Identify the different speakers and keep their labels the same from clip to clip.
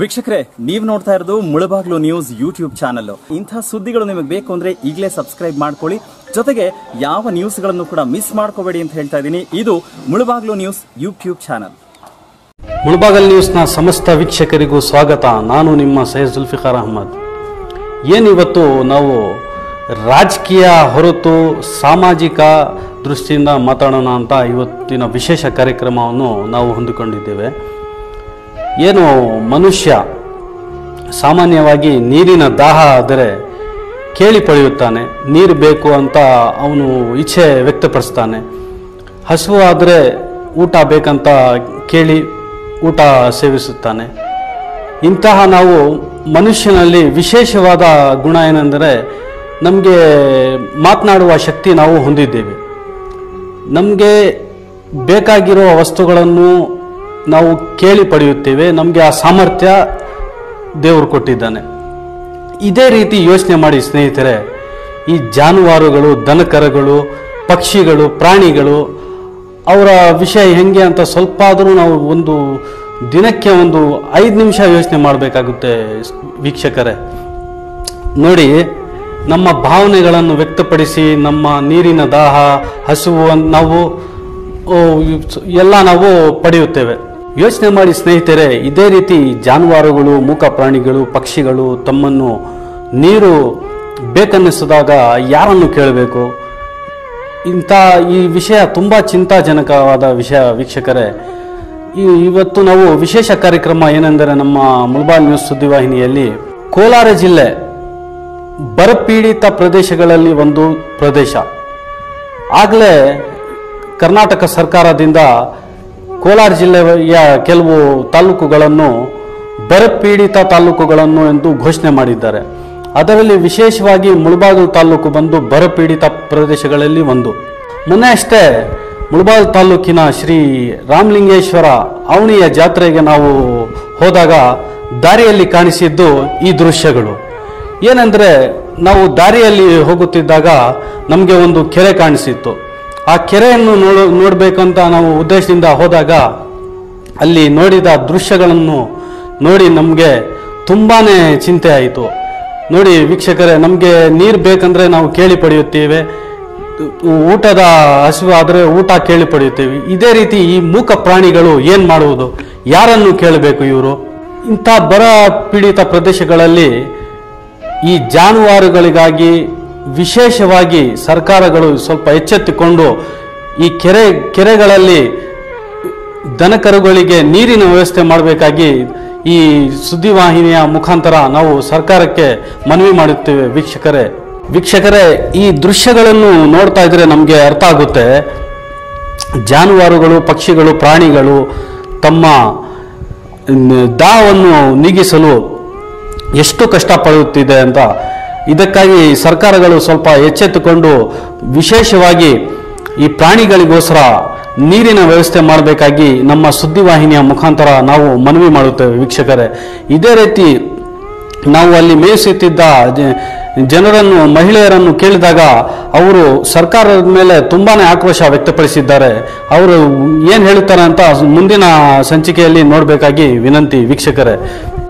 Speaker 1: ವೀಕ್ಷಕರೇ, ನೀವು ನೋಡ್ತಾ ಇರೋದು ಮುಳಬಾಗ್ಲು ನ್ಯೂಸ್ ಯೂಟ್ಯೂಬ್ ಚಾನಲ್ ಇಂಥ ಸುದ್ದಿಗಳು ನಿಮಗೆ ಬೇಕು ಅಂದ್ರೆ ಈಗಲೇ ಸಬ್ಸ್ಕ್ರೈಬ್ ಮಾಡ್ಕೊಳ್ಳಿ. ಜೊತೆಗೆ ಯಾವ ನ್ಯೂಸ್ಗಳನ್ನು ಕೂಡ ಮಿಸ್ ಮಾಡ್ಕೋಬೇಡಿ ಅಂತ ಹೇಳ್ತಾ ಇದ್ದೀನಿ. ಇದು Mulbagal news YouTube channel.
Speaker 2: Mulbagal ನ್ಯೂಸ್ನ ಸಮಸ್ತ ವೀಕ್ಷಕರಿಗೂ ಸ್ವಾಗತ. ನಾನು ನಿಮ್ಮ ಸೈಯದ್ ಜುಲ್ಫಿಕಾರ್ ಅಹಮದ್. ಏನಿವತ್ತು ನಾವು ರಾಜಕೀಯ ಹೊರತು ಸಾಮಾಜಿಕ ದೃಷ್ಟಿಯಿಂದ ಮಾತಾಡೋಣ ಅಂತ ಇವತ್ತಿನ ವಿಶೇಷ ಕಾರ್ಯಕ್ರಮವನ್ನು ನಾವು ಹೊಂದಿಕೊಂಡಿದ್ದೇವೆ. ಏನು ಮನುಷ್ಯ ಸಾಮಾನ್ಯವಾಗಿ ನೀರಿನ ದಾಹ ಆದರೆ ಕೇಳಿ ಪಡೆಯುತ್ತಾನೆ, ನೀರು ಬೇಕು ಅಂತ ಅವನು ಇಚ್ಛೆ ವ್ಯಕ್ತಪಡಿಸ್ತಾನೆ. ಹಸಿವು ಆದರೆ ಊಟ ಬೇಕಂತ ಕೇಳಿ ಊಟ ಸೇವಿಸುತ್ತಾನೆ. ಇಂತಹ ನಾವು ಮನುಷ್ಯನಲ್ಲಿ ವಿಶೇಷವಾದ ಗುಣ ಏನೆಂದರೆ ನಮಗೆ ಮಾತನಾಡುವ ಶಕ್ತಿ ನಾವು ಹೊಂದಿದ್ದೇವೆ. ನಮಗೆ ಬೇಕಾಗಿರುವ ವಸ್ತುಗಳನ್ನು ನಾವು ಕೇಳಿ ಪಡೆಯುತ್ತೇವೆ, ನಮಗೆ ಆ ಸಾಮರ್ಥ್ಯ ದೇವರು ಕೊಟ್ಟಿದ್ದಾನೆ. ಇದೇ ರೀತಿ ಯೋಚನೆ ಮಾಡಿ ಸ್ನೇಹಿತರೆ, ಈ ಜಾನುವಾರುಗಳು, ದನಕರಗಳು, ಪಕ್ಷಿಗಳು, ಪ್ರಾಣಿಗಳು, ಅವರ ವಿಷಯ ಹೆಂಗೆ ಅಂತ ಸ್ವಲ್ಪ ಆದರೂ ನಾವು ಒಂದು ದಿನಕ್ಕೆ ಒಂದು ಐದು ನಿಮಿಷ ಯೋಚನೆ ಮಾಡಬೇಕಾಗುತ್ತೆ ವೀಕ್ಷಕರೇ. ನೋಡಿ, ನಮ್ಮ ಭಾವನೆಗಳನ್ನು ವ್ಯಕ್ತಪಡಿಸಿ, ನಮ್ಮ ನೀರಿನ ದಾಹ, ಹಸುವು, ನಾವು ಎಲ್ಲ ನಾವು ಪಡೆಯುತ್ತೇವೆ. ಯೋಚನೆ ಮಾಡಿ ಸ್ನೇಹಿತರೆ, ಇದೇ ರೀತಿ ಜಾನುವಾರುಗಳು, ಮೂಕ ಪ್ರಾಣಿಗಳು, ಪಕ್ಷಿಗಳು ತಮ್ಮನ್ನು ನೀರು ಬೇಕನ್ನಿಸಿದಾಗ ಯಾರನ್ನು ಕೇಳಬೇಕು? ಇಂಥ ಈ ವಿಷಯ ತುಂಬ ಚಿಂತಾಜನಕವಾದ ವಿಷಯ ವೀಕ್ಷಕರೇ. ಇವತ್ತು ನಾವು ವಿಶೇಷ ಕಾರ್ಯಕ್ರಮ ಏನೆಂದರೆ ನಮ್ಮ ಮುಲ್ಬಾಲ್ ನ್ಯೂಸ್ ಸುದ್ದಿವಾಹಿನಿಯಲ್ಲಿ ಕೋಲಾರ ಜಿಲ್ಲೆ ಬರಪೀಡಿತ ಪ್ರದೇಶಗಳಲ್ಲಿ ಒಂದು ಪ್ರದೇಶ. ಆಗಲೇ ಕರ್ನಾಟಕ ಸರ್ಕಾರದಿಂದ ಕೋಲಾರ ಜಿಲ್ಲೆಯ ಕೆಲವು ತಾಲೂಕುಗಳನ್ನು ಬರಪೀಡಿತ ತಾಲೂಕುಗಳನ್ನು ಎಂದು ಘೋಷಣೆ ಮಾಡಿದ್ದಾರೆ. ಅದರಲ್ಲಿ ವಿಶೇಷವಾಗಿ ಮುಳಬಾಗಿಲು ತಾಲೂಕು ಬಂದು ಬರಪೀಡಿತ ಪ್ರದೇಶಗಳಲ್ಲಿ ಒಂದು. ಮೊನ್ನೆ ಅಷ್ಟೇ ಮುಳಬಾಗಿಲು ತಾಲೂಕಿನ ಶ್ರೀ ರಾಮಲಿಂಗೇಶ್ವರ ಅವನಿಯ ಜಾತ್ರೆಗೆ ನಾವು ಹೋದಾಗ ದಾರಿಯಲ್ಲಿ ಕಾಣಿಸಿದ್ದು ಈ ದೃಶ್ಯಗಳು. ಏನೆಂದರೆ ನಾವು ದಾರಿಯಲ್ಲಿ ಹೋಗುತ್ತಿದ್ದಾಗ ನಮಗೆ ಒಂದು ಕೆರೆ ಕಾಣಿಸಿತ್ತು. ಆ ಕೆರೆಯನ್ನು ನೋಡ, ನೋಡಬೇಕಂತ ನಾವು ಉದ್ದೇಶದಿಂದ ಹೋದಾಗ ಅಲ್ಲಿ ನೋಡಿದ ದೃಶ್ಯಗಳನ್ನು ನೋಡಿ ನಮಗೆ ತುಂಬಾ ಚಿಂತೆ ಆಯಿತು. ನೋಡಿ ವೀಕ್ಷಕರೇ, ನಮಗೆ ನೀರು ಬೇಕಂದರೆ ನಾವು ಕೇಳಿ ಪಡೆಯುತ್ತೇವೆ. ಊಟದ ಹಸಿವು ಆದರೆ ಊಟ ಕೇಳಿ ಪಡೆಯುತ್ತೇವೆ. ಇದೇ ರೀತಿ ಈ ಮೂಕ ಪ್ರಾಣಿಗಳು ಏನು ಮಾಡುವುದು? ಯಾರನ್ನು ಕೇಳಬೇಕು ಇವರು? ಇಂಥ ಬರ ಪೀಡಿತ ಪ್ರದೇಶಗಳಲ್ಲಿ ಈ ಜಾನುವಾರುಗಳಿಗಾಗಿ ವಿಶೇಷವಾಗಿ ಸರ್ಕಾರಗಳು ಸ್ವಲ್ಪ ಎಚ್ಚೆತ್ತುಕೊಂಡು ಈ ಕೆರೆ, ಕೆರೆಗಳಲ್ಲಿ ದನಕರುಗಳಿಗೆ ನೀರಿನ ವ್ಯವಸ್ಥೆ ಮಾಡಬೇಕಾಗಿ ಈ ಸುದ್ದಿವಾಹಿನಿಯ ಮುಖಾಂತರ ನಾವು ಸರ್ಕಾರಕ್ಕೆ ಮನವಿ ಮಾಡುತ್ತೇವೆ ವೀಕ್ಷಕರೇ. ವೀಕ್ಷಕರೇ, ಈ ದೃಶ್ಯಗಳನ್ನು ನೋಡ್ತಾ ಇದ್ರೆ ನಮಗೆ ಅರ್ಥ ಆಗುತ್ತೆ. ಜಾನುವಾರುಗಳು, ಪಕ್ಷಿಗಳು, ಪ್ರಾಣಿಗಳು ತಮ್ಮ ದಾಹವನ್ನು ನೀಗಿಸಲು ಎಷ್ಟು ಕಷ್ಟಪಡುತ್ತಿದೆ ಅಂತ ಇದಕ್ಕಾಗಿ ಸರ್ಕಾರಗಳು ಸ್ವಲ್ಪ ಎಚ್ಚೆತ್ತುಕೊಂಡು ವಿಶೇಷವಾಗಿ ಈ ಪ್ರಾಣಿಗಳಿಗೋಸ್ಕರ ನೀರಿನ ವ್ಯವಸ್ಥೆ ಮಾಡಬೇಕಾಗಿ ನಮ್ಮ ಸುದ್ದಿವಾಹಿನಿಯ ಮುಖಾಂತರ ನಾವು ಮನವಿ ಮಾಡುತ್ತೇವೆ ವೀಕ್ಷಕರೇ. ಇದೇ ರೀತಿ ನಾವು ಅಲ್ಲಿ ಮೇಯಿಸುತ್ತಿದ್ದ ಜನರನ್ನು, ಮಹಿಳೆಯರನ್ನು ಕೇಳಿದಾಗ ಅವರು ಸರ್ಕಾರದ ಮೇಲೆ ತುಂಬಾ ಆಕ್ರೋಶ ವ್ಯಕ್ತಪಡಿಸಿದ್ದಾರೆ. ಅವರು ಏನು ಹೇಳುತ್ತಾರೆ ಅಂತ ಮುಂದಿನ ಸಂಚಿಕೆಯಲ್ಲಿ ನೋಡಬೇಕಾಗಿ ವಿನಂತಿ ವೀಕ್ಷಕರೇ.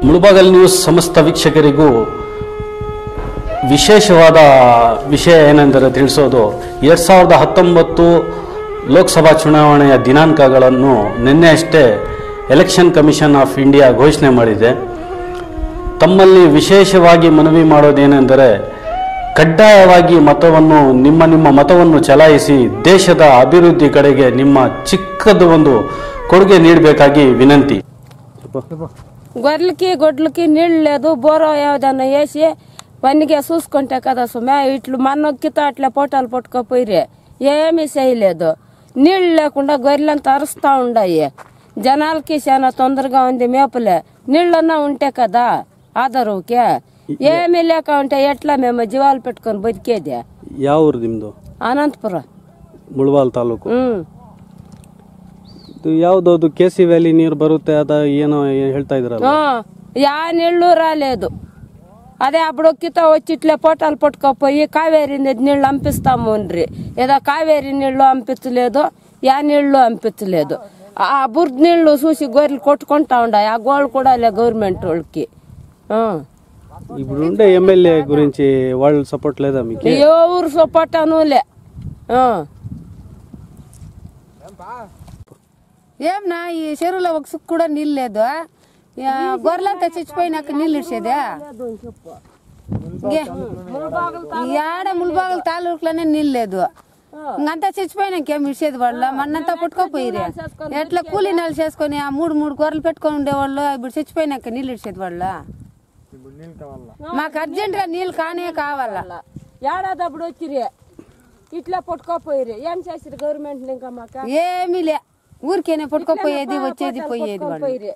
Speaker 2: ಮುಳುಬಾಗಲ್ ನ್ಯೂಸ್ ಸಮಸ್ತ ವೀಕ್ಷಕರಿಗೂ ವಿಶೇಷವಾದ ವಿಷಯ ಏನೆಂದರೆ ತಿಳಿಸೋದು, ಎರಡು ಸಾವಿರದ ಹತ್ತೊಂಬತ್ತು ಲೋಕಸಭಾ ಚುನಾವಣೆಯ ದಿನಾಂಕಗಳನ್ನು ನಿನ್ನೆ ಅಷ್ಟೇ ಎಲೆಕ್ಷನ್ ಕಮಿಷನ್ ಆಫ್ ಇಂಡಿಯಾ ಘೋಷಣೆ ಮಾಡಿದೆ. ತಮ್ಮಲ್ಲಿ ವಿಶೇಷವಾಗಿ ಮನವಿ ಮಾಡೋದೇನೆಂದರೆ ಕಡ್ಡಾಯವಾಗಿ ಮತವನ್ನು, ನಿಮ್ಮ ನಿಮ್ಮ ಮತವನ್ನು ಚಲಾಯಿಸಿ ದೇಶದ ಅಭಿವೃದ್ಧಿ ಕಡೆಗೆ ನಿಮ್ಮ ಚಿಕ್ಕದ ಒಂದು ಕೊಡುಗೆ ನೀಡಬೇಕಾಗಿ ವಿನಂತಿ.
Speaker 3: గొర్రెలకి గొడ్లకి ನೀಳ್ಳೆದು ಬೋರೋ బోరం ಏಸಿ పన్నిగా చూసుకుంటే కదా సుమే ఇట్లు మన్నొక్కితో అట్లా పొట్టాలు పట్టుకోపోయిరే ఏమీ చేయలేదు నీళ్లు లేకుండా గొర్రెలంతా అరుస్తా ఉండాయి జనాలకి చాలా తొందరగా ఉంది మేపలే నీళ్ళన్నా ఉంటే కదా ఆధారుకే ఏమీ లేక ఉంటే ఎట్లా మేము జీవాలు పెట్టుకొని బతికేది
Speaker 2: ಯಾವ ಊರು ನಿಮ್ಮದು
Speaker 3: అనంతపురం
Speaker 2: ಮುಳಬಾಲ್ ತಾಲೂಕು
Speaker 3: ఉమ్.
Speaker 2: ಇದು ಯಾವ್ದದು ಕೆ ಸಿ ವ್ಯಾಲಿ ನೀರು ಬರುತ್ತೆ ಅದ ಏನೋ ಏನ್ ಹೇಳ್ತಾ ಇದ್ರಲ್ಲ
Speaker 3: ఆ, యా నీళ్లు రాలేదు అదే అప్పుడు ఒక్కితో వచ్చి ఇట్లా పొట్టాలు పట్టుకోపోయి కావేరి నీళ్ళు అంపిస్తాము ఉండ్రి ఏదో కావేరి నీళ్ళు అంపించలేదు యా నీళ్ళు అంపించలేదు ఆ బురద నీళ్ళు చూసి గొర్రెలు కొట్టుకుంటా ఉండ ఆ గోళ్ళు కూడా లే గవర్నమెంట్ వాళ్ళకి.
Speaker 4: ఇప్పుడు ఉండే ఎమ్మెల్యే గురించి వాళ్ళు సపోర్ట్ లేదా మీకు?
Speaker 3: ఎవరు సొప్పటాను లే. ఆ.
Speaker 5: ఏమన్నా ఈ చెరువులో ఒక సుక్కు కూడా నీళ్ళు లేదు గొర్రెలంతా చచ్చిపోయినాక నీళ్ళు ఇచ్చేదే ఏడ ముల్బాగల తాలూకులోనే నీళ్ళు లేదు. ఇంకంతా చచ్చిపోయినాక ఏం ఇచ్చేది వాళ్ళు? మన్నంతా పుట్టుకోపోయిరే ఎట్లా కూలీ నెలలు చేసుకొని ఆ మూడు మూడు గొర్రెలు పెట్టుకొని ఉండేవాళ్ళు ఇప్పుడు చచ్చిపోయినాక నీళ్ళు ఇచ్చేది వాళ్ళు? మాకు అర్జెంట్గా నీళ్ళు కానే కావాలా?
Speaker 3: ఏడాదప్పుడు వచ్చిరి ఇట్లా పట్టుకోపోయిరి ఏం చేసిరు గవర్నమెంట్ ఇంకా మాకు?
Speaker 5: ఏమీ లే. ఊరికేనే పుట్టుకోపోయేది వచ్చేది పోయేది
Speaker 3: పోయిరి